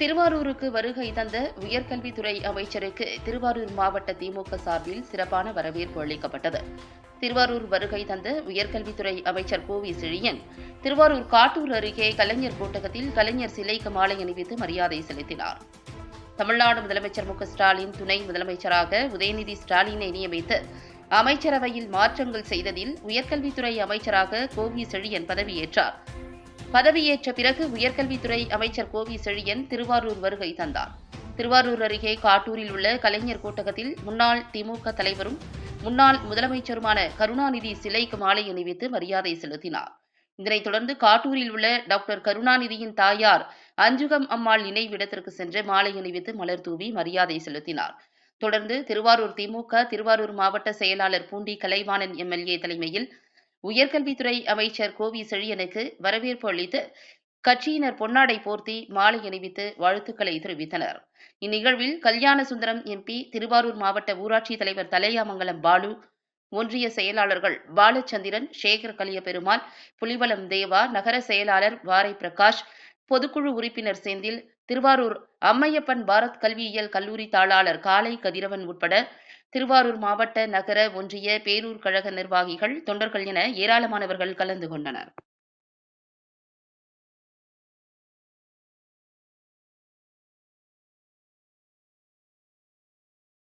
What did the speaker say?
திருவாரூருக்கு வருகை தந்த உயர்கல்வித்துறை அமைச்சருக்கு திருவாரூர் மாவட்ட திமுக சார்பில் சிறப்பான வரவேற்பு அளிக்கப்பட்டது. திருவாரூர் வருகை தந்த உயர்கல்வித்துறை அமைச்சர் கோவி செழியன் திருவாரூர் காட்டூர் அருகே கலைஞர் கோட்டகத்தில் கலைஞர் சிலைக்கு மாலை அணிவித்து மரியாதை செலுத்தினார். தமிழ்நாடு முதலமைச்சர் மு ஸ்டாலின் துணை முதலமைச்சராக உதயநிதி ஸ்டாலினை நியமித்து அமைச்சரவையில் மாற்றங்கள் செய்ததில் உயர்கல்வித்துறை அமைச்சராக கோவி செழியன் பதவியேற்றார். பதவியேற்ற பிறகு உயர்கல்வித்துறை அமைச்சர் கோவி செழியன் திருவாரூர் வருகை தந்தார். திருவாரூர் அருகே காட்டூரில் உள்ள கலைஞர் கூட்டகத்தில் முன்னாள் திமுக தலைவரும் முன்னாள் முதலமைச்சருமான கருணாநிதி சிலைக்கு மாலை அணிவித்து மரியாதை செலுத்தினார். இதனைத் தொடர்ந்து காட்டூரில் உள்ள டாக்டர் கருணாநிதியின் தாயார் அஞ்சுகம் அம்மாள் நினைவிடத்திற்கு சென்று மாலை அணிவித்து மலர் தூவி மரியாதை செலுத்தினார். தொடர்ந்து திருவாரூர் திமுக திருவாரூர் மாவட்ட செயலாளர் பூண்டி கலைவாணன் எம்எல்ஏ தலைமையில் உயர்கல்வித்துறை அமைச்சர் கோவி செழியனுக்கு வரவேற்பு அளித்து கட்சியினர் பொன்னாடை போர்த்தி மாலை அணிவித்து வாழ்த்துக்களை தெரிவித்தனர். இந்நிகழ்வில் கல்யாண சுந்தரம் எம்பி திருவாரூர் மாவட்ட ஊராட்சி தலைவர் தலையாமங்கலம் பாலு ஒன்றிய செயலாளர்கள் பாலச்சந்திரன் சேகர் கலியபெருமாள் புலிவலம் தேவா நகர செயலாளர் வாரை பிரகாஷ் பொதுக்குழு உறுப்பினர் செந்தில் திருவாரூர் அம்மையப்பன் பாரத் கல்வியியல் கல்லூரி தாளாளர் காலை கதிரவன் உட்பட திருவாரூர் மாவட்ட நகர ஒன்றிய பேரூர் கழக நிர்வாகிகள் தொண்டர்கள் என ஏராளமானவர்கள் கலந்து கொண்டனர்.